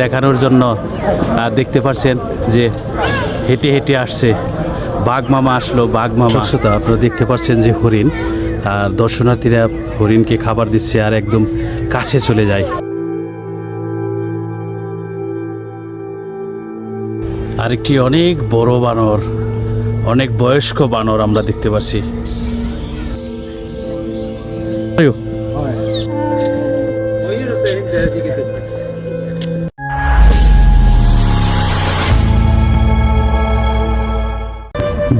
দেখানোর জন্য দেখতে পাচ্ছেন যে হেঁটে হেঁটে আসছে। বাঘ মামা আসলো, বাঘ মামা। স্বচ্ছতা আপনারা দেখতে পাচ্ছেন যে হরিণ, আর দর্শনার্থীরা হরিণকে খাবার দিচ্ছে আর একদম কাছে চলে যায়। আর আরেকটি অনেক বড় বানর, অনেক বয়স্ক বানর আমরা দেখতে পাচ্ছি।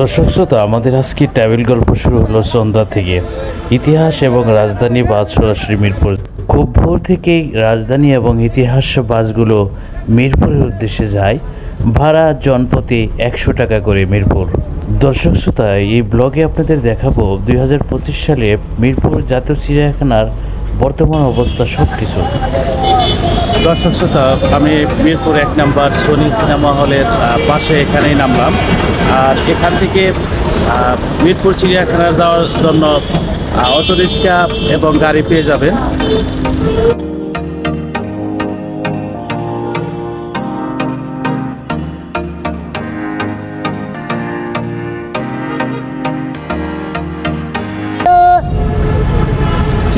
দর্শক শ্রোতা, আমাদের আজকে ট্রাভেল গল্প শুরু হলো সন্ধ্যা থেকে। ইতিহাস এবং রাজধানী বাস সরাসরি মিরপুর। খুব ভোর থেকেই রাজধানী এবং ইতিহাস বাসগুলো মিরপুরের উদ্দেশ্যে যায়। ভাড়া, জনপতি একশো টাকা করে মিরপুর। দর্শক শ্রোতা, এই ব্লগে আপনাদের দেখাবো দুই হাজার পঁচিশ সালে মিরপুর জাতীয় চিড়িয়াখানার বর্তমান অবস্থা সব কিছু দর্শক শ্রোতা, আমি মিরপুর এক নাম্বার সোনি সিনেমা হলের পাশে এখানেই নামলাম। আর এখান থেকে মিরপুর চিড়িয়াখানা যাওয়ার জন্য অটো রিক্সা এবং গাড়ি পেয়ে যাবেন।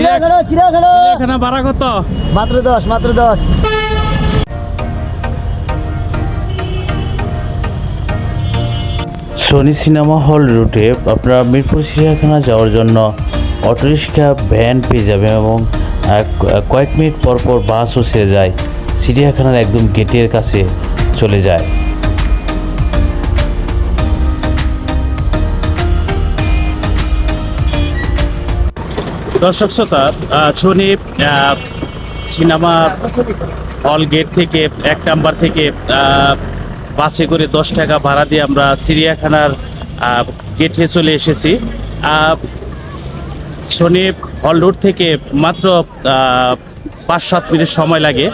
চিড়িয়াখানা চিড়িয়াখানা। চিড়িয়াখানা ভাড়া কত? মাত্র দশ মাত্র দশ। সোনি সিনেমা হল রুটে আপনারা মিরপুর চিড়িয়াখানা যাওয়ার জন্য অটোরিক্সা ভ্যান পেয়ে যাবেন এবং কয়েক মিনিট পর পর বাসও ছেড়ে যায়। চিড়িয়াখানার একদম গেটের কাছে চলে যায়। দর্শক শ্রোতা শনি সিনেমা হল গেট থেকে এক নাম্বার থেকে বাসে করে দশ টাকা ভাড়া দিয়ে আমরা চিড়িয়াখানার গেটে চলে এসেছি। শনি হল রোড থেকে মাত্র পাঁচ সাত মিনিট সময় লাগে।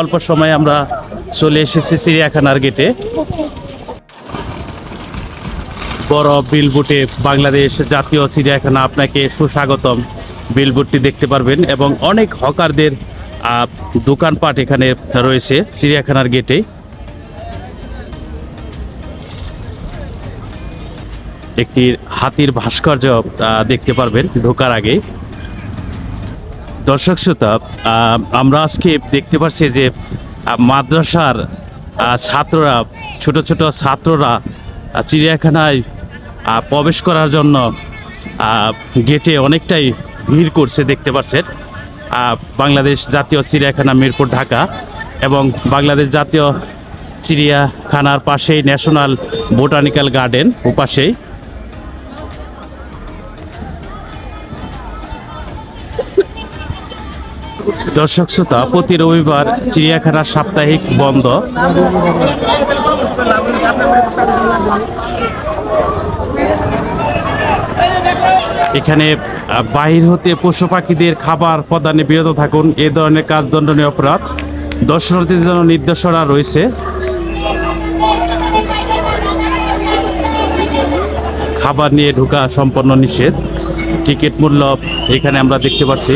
অল্প সময় আমরা চলে এসেছি চিড়িয়াখানার গেটে। বড় বিলবোটে বাংলাদেশ জাতীয় চিড়িয়াখানা, আপনাকে সুস্বাগতম। বিলবোটটি দেখতে পারবেন এবং অনেক হকারদের দোকানপাট এখানে রয়েছে চিড়িয়াখানার গেটে একটি হাতির ভাস্কর্য দেখতে পারবেন ঢোকার আগে। দর্শক শ্রোতা আমরা আজকে দেখতে পাচ্ছি যে মাদ্রাসার ছাত্ররা, ছোট ছোট ছাত্ররা চিড়িয়াখানায় প্রবেশ করার জন্য গেটে অনেকটাই ভিড় করছে, দেখতে পাচ্ছেন। বাংলাদেশ জাতীয় চিড়িয়াখানা মিরপুর, ঢাকা এবং বাংলাদেশ জাতীয় চিড়িয়াখানার পাশেই ন্যাশনাল বোটানিক্যাল গার্ডেন ওপাশেই। দর্শক শ্রোতা, প্রতি রবিবার চিড়িয়াখানার সাপ্তাহিক বন্ধ। এখানে বাহির হতে পশু পাখিদের খাবার প্রদানে বিরত থাকুন। এ ধরনের কাজ দণ্ডনীয় অপরাধ। দর্শনার্থীদের জন্য নির্দেশনা রয়েছে। খাবার নিয়ে ঢোকা সম্পন্ন নিষেধ। টিকিট মূল্য এখানে আমরা দেখতে পাচ্ছি।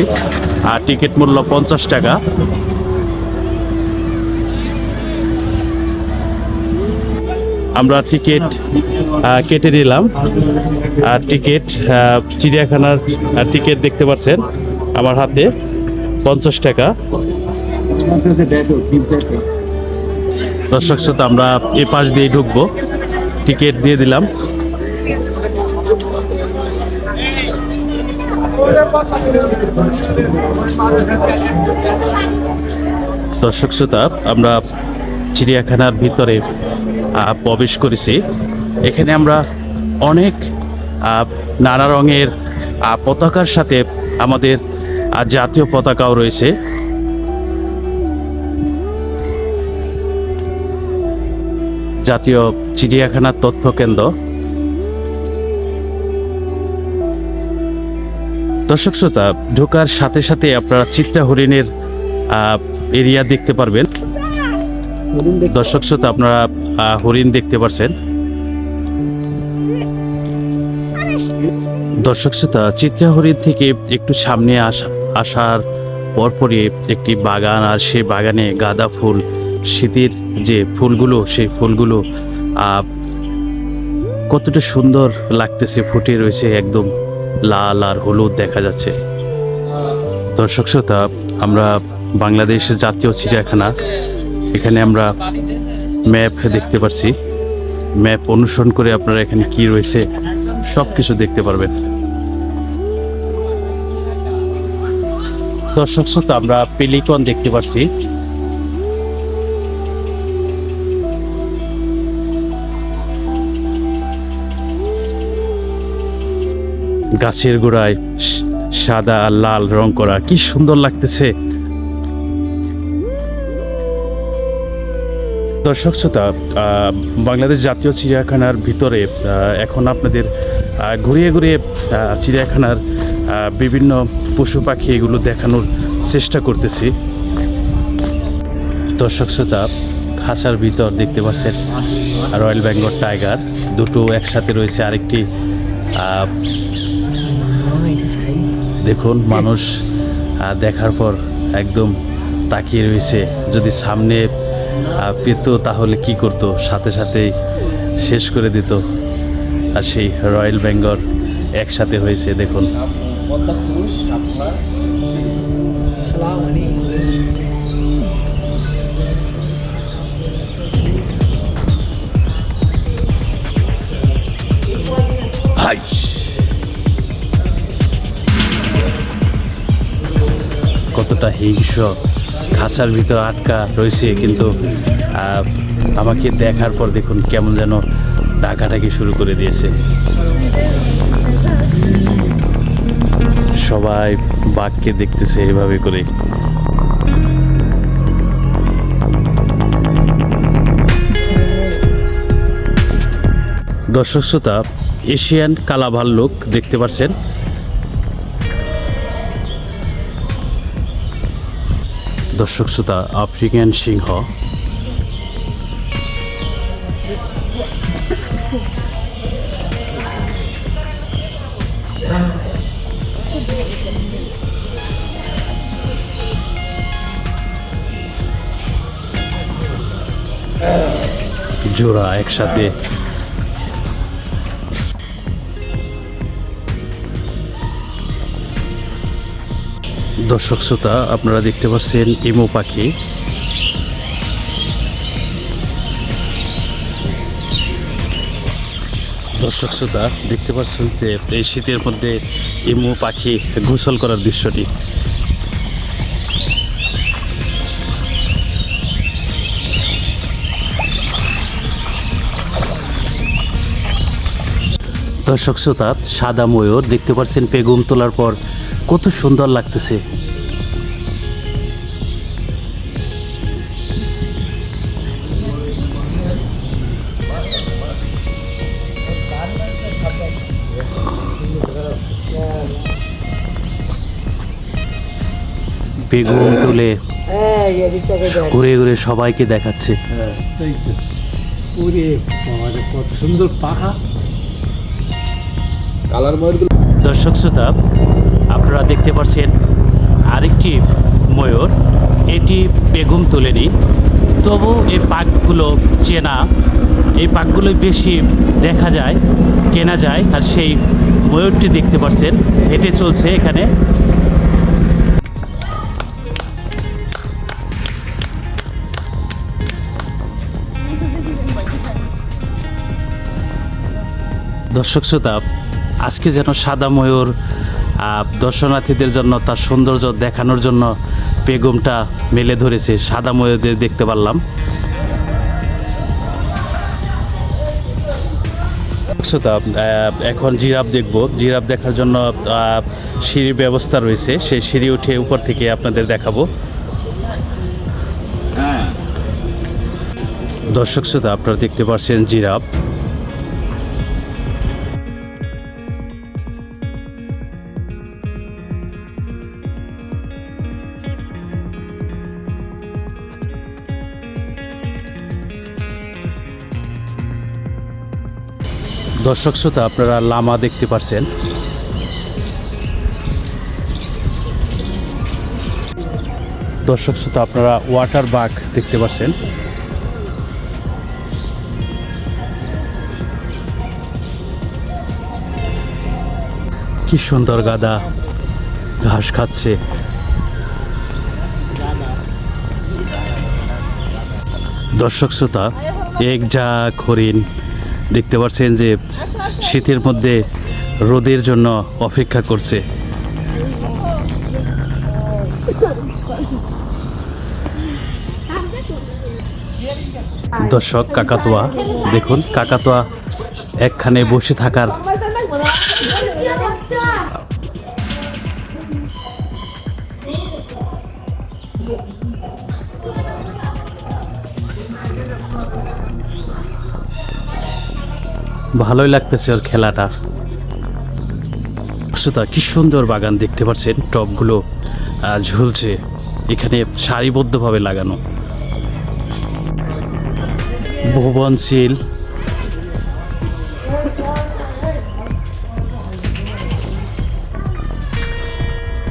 আর টিকিট মূল্য পঞ্চাশ টাকা। আমরা টিকিট কেটে নিলাম। আর টিকিট চিড়িয়াখানার টিকিট দেখতে পাচ্ছেন আমার হাতে, পঞ্চাশ টাকা। দর্শক শ্রোতা, আমরা এ পাশ দিয়ে ঢুকবো। টিকিট দিয়ে দিলাম। দর্শক শ্রোতা, আমরা চিড়িয়াখানার ভিতরে প্রবেশ করেছি। এখানে আমরা অনেক নানা রঙের পতাকার সাথে আমাদের জাতীয় পতাকাও রয়েছে। জাতীয় চিড়িয়াখানার তথ্য কেন্দ্র। দর্শক শ্রোতা, ঢোকার সাথে সাথে আপনারা চিত্রা হরিণের এরিয়া দেখতে পারবেন। দর্শক শ্রোতা আপনারা হরিণ দেখতে পাচ্ছেন দর্শক শ্রোতা চিত্রা হরিণ থেকে একটু সামনে আসা আসার পরপরই একটি বাগান আর সেই বাগানে গাঁদা ফুল শীতের যে ফুলগুলো সেই ফুলগুলো আহ, কতটা সুন্দর লাগতেছে ফুটে রয়েছে একদম লাল আর হলুদ দেখা যাচ্ছে। দর্শক শ্রোতা আমরা বাংলাদেশের জাতীয় চিড়িয়াখানা এখানে আমরা ম্যাপ দেখতে পাচ্ছি ম্যাপ অনুসরণ করে আপনারা এখানে কি রয়েছে সব কিছু দেখতে পারবেন। দর্শক শ্রোতা, আমরা পেলিকন দেখতে পাচ্ছি গাছের গোড়ায় সাদা লাল রং করা, কি সুন্দর লাগতেছে। দর্শক শ্রোতা বাংলাদেশ জাতীয় চিড়িয়াখানার ভিতরে এখন আপনাদের ঘুরিয়ে ঘুরিয়ে চিড়িয়াখানার বিভিন্ন পশু পাখি এগুলো দেখানোর চেষ্টা করতেছি। দর্শক শ্রোতা খাঁচার ভিতর দেখতে পাচ্ছেন রয়্যাল বেঙ্গল টাইগার। দুটো একসাথে রয়েছে আরেকটি দেখুন মানুষ দেখার পর একদম তাকিয়ে রয়েছে। যদি সামনে পেত তাহলে কি করতো? সাথে সাথেই শেষ করে দিত। আর সেই রয়্যাল বেঙ্গল একসাথে হয়েছে, দেখুন। কতটা হিংস্র। খাঁচার ভিতর আটকা রয়েছে, কিন্তু আমাকে দেখার পর দেখুন কেমন যেন ডাকাটাকি শুরু করে দিয়েছে। সবাই বাঘকে দেখতেছে এভাবে করে। দর্শক শ্রোতা, এশিয়ান কালা ভাল্লুক দেখতে পাচ্ছেন। দর্শক শ্রোতা আফ্রিকান সিংহ। জোড়া একসাথে দর্শক শ্রোতা, আপনারা দেখতে পাচ্ছেন ইমো পাখি। দর্শক শ্রোতা, দেখতে পাচ্ছেন যে এই শীতের মধ্যে ইমু পাখি গোসল করার দৃশ্যটি। দর্শক শ্রোতা, সাদা ময়ূর, দেখতে পাচ্ছেন পেগুম তোলার পর কত সুন্দর লাগতেছে। বেগুন তুলে ঘুরে ঘুরে সবাইকে দেখাচ্ছে। কত সুন্দর পাখা। কালার দর্শক শ্রোতা আপনারা দেখতে পাচ্ছেন আরেকটি ময়ূর। এটি বেগুম তোলেনি। তবু এই পাকগুলো চেনা। এই পাকগুলো বেশি দেখা যায়, কেনা যায়। আর সেই ময়ূরটি দেখতে পাচ্ছেন, হেঁটে চলছে এখানে। দর্শক শ্রোতা, আজকে যেন সাদা ময়ূর দর্শনার্থীদের জন্য তার সৌন্দর্য দেখানোর জন্য বেগমটা মেলে ধরেছে। সাদা ময়ূরদের দেখতে পারলাম। শ্রোতা এখন জিরাফ দেখব। জিরাফ দেখার জন্য সিঁড়ির ব্যবস্থা রয়েছে। সেই সিঁড়ি উঠে উপর থেকে আপনাদের দেখাবো। দর্শক শ্রোতা আপনারা দেখতে পাচ্ছেন জিরাফ। দর্শক শ্রোতা, আপনারা লামা দেখতে পাচ্ছেন দর্শক শ্রোতা, আপনারা ওয়াটার বাগ দেখতে পাচ্ছেন কি সুন্দর গাদা ঘাস খাচ্ছে। দর্শক শ্রোতা, এক ঝাঁক হরিণ দেখতে পাচ্ছেন যে শীতের মধ্যে রোদের জন্য অপেক্ষা করছে। দর্শক, কাকাতোয়া, দেখুন, কাকাতোয়া একখানে বসে থাকার ভালোই লাগতেছে ওর খেলাটা। শ্রোতা কি সুন্দর বাগান দেখতে পাচ্ছেন। টবগুলো আহ, ঝুলছে। এখানে সারিবদ্ধভাবে লাগানো। ভুবনশীল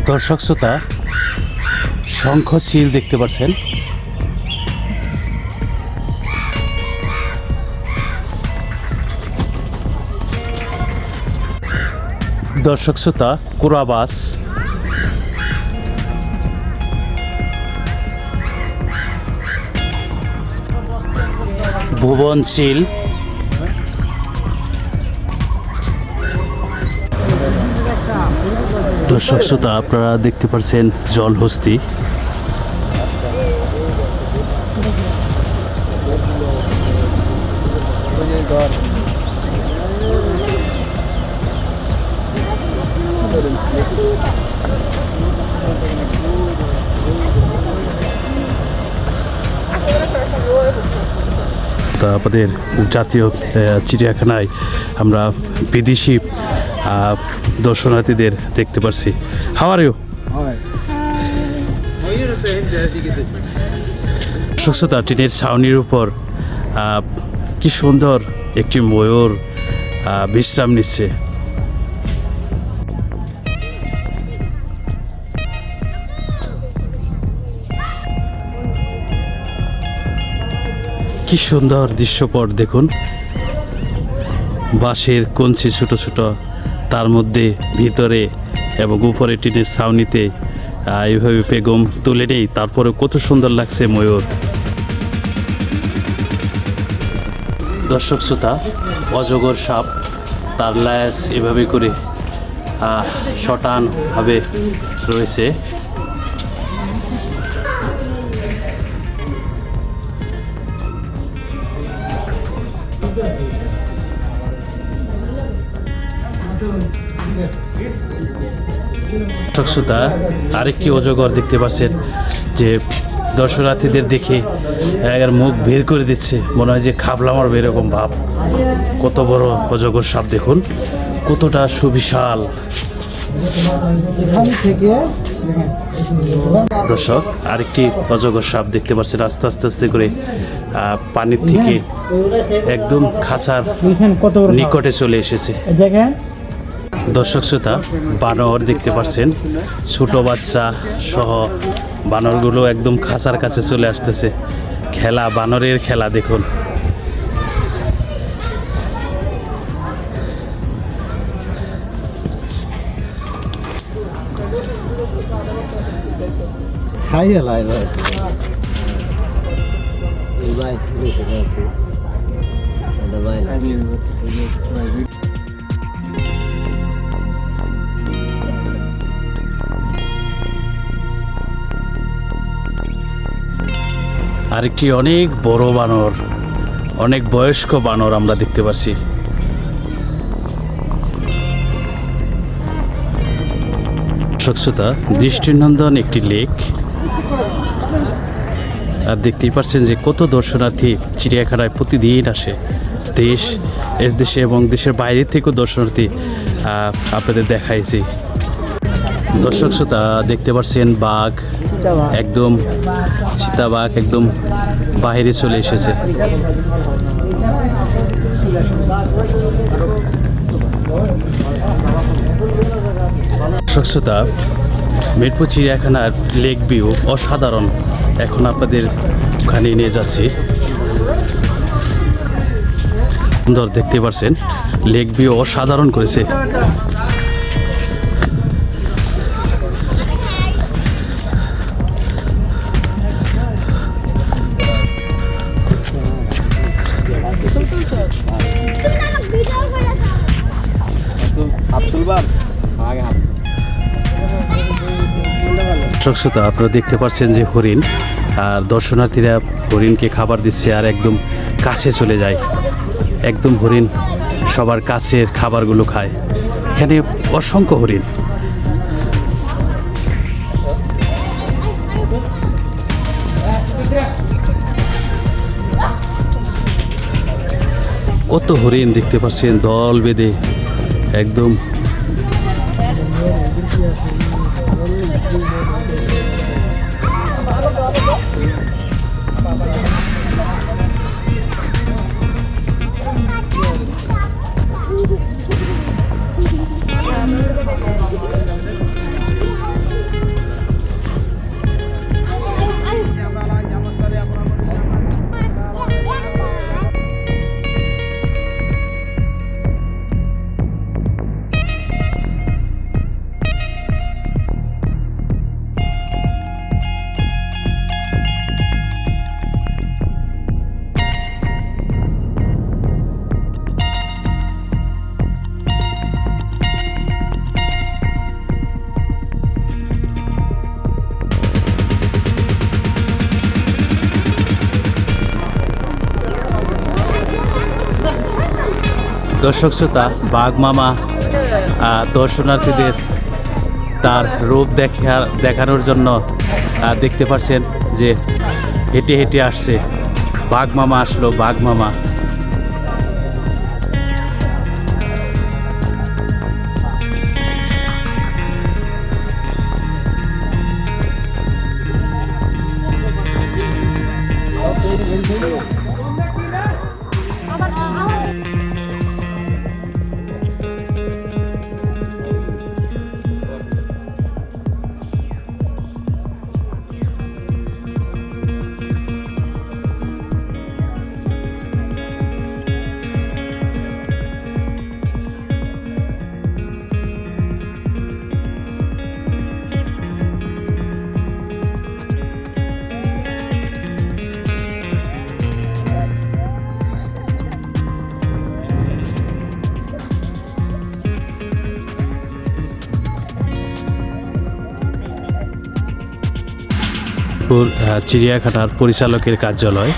দর্শক শ্রোতা শঙ্খশীল দেখতে পাচ্ছেন। দর্শক শ্রোতা কোরাবাস। ভুবনশীল। দর্শক শ্রোতা আপনারা দেখতে পাচ্ছেন জলহস্তি। তা আমাদের জাতীয় চিড়িয়াখানায় আমরা বিদেশি দর্শনার্থীদের দেখতে পারছি। হাওয়ার ইউ সুস্থতা টিনের ছাউনির উপর কি সুন্দর একটি ময়ূর বিশ্রাম নিচ্ছে। কি সুন্দর দৃশ্যপট, দেখুন। বাঁশের কঞ্চি ছোট ছোট, তার মধ্যে ভিতরে এবং উপরে টিনের ছাউনিতে এইভাবে বেগম তুলে নেই তারপরে কত সুন্দর লাগছে ময়ূর। দর্শক শ্রোতা, অজগর সাপ, তার ল্যাস এভাবে করে শটানভাবে রয়েছে। দর্শকশ্রোতা আরেকটি অজগর দেখতে পাচ্ছেন যে দর্শনার্থীদের দেখে এর মুখ বের করে দিচ্ছে। মনে হয় যে খাবলা মারবে এরকম ভাব। কত বড় অজগর সাপ দেখুন কতটা সুবিশাল। দর্শক আরেকটি অজগর সাপ দেখতে পাচ্ছেন আস্তে আস্তে আস্তে করে আহ, পানির থেকে একদম খাঁচার নিকটে চলে এসেছে। দেখেন। দর্শক শ্রোতা, বানর দেখতে পাচ্ছেন। ছোট বাচ্চা সহ বানরগুলো একদম খাঁচার কাছে চলে আসতেছে। খেলা, বানরের খেলা, দেখুন। আরেকটি অনেক বড় বানর, অনেক বয়স্ক বানর আমরা দেখতে পাচ্ছি। স্বচ্ছতা দৃষ্টিনন্দন একটি লেক। আর দেখতেই পাচ্ছেন যে কত দর্শনার্থী চিড়িয়াখানায় প্রতিদিন আসে। দেশ এর দেশে এবং দেশের বাইরে থেকেও দর্শনার্থী আপনাদের দেখাইছি। দর্শক শ্রোতা, দেখতে পাচ্ছেন বাঘ। একদম চিতাবাঘ, একদম বাইরে চলে এসেছে। দর্শক শ্রোতা, মিরপুর চিড়িয়াখানার লেক ভিউ অসাধারণ। এখন আপনাদের ওখানে নিয়ে যাচ্ছি। সুন্দর দেখতে পাচ্ছেন, লেক ভিউ অসাধারণ করেছে। দর্শক শ্রোতা, আপনারা দেখতে পাচ্ছেন যে হরিণ, আর দর্শনার্থীরা হরিণকে খাবার দিচ্ছে আর একদম কাছে চলে যায়। একদম হরিণ সবার কাছের খাবারগুলো খায়। এখানে অসংখ্য হরিণ। কত হরিণ দেখতে পাচ্ছেন, দল বেঁধে, একদম। দর্শক শ্রোতা, বাঘ মামা দর্শনার্থীদের তার রূপ দেখা, দেখানোর জন্য দেখতে পাচ্ছেন যে হেঁটে হেঁটে আসছে। বাঘ মামা আসলো, বাঘ চিড়িয়াখানার পরিচালকের কার্যালয়।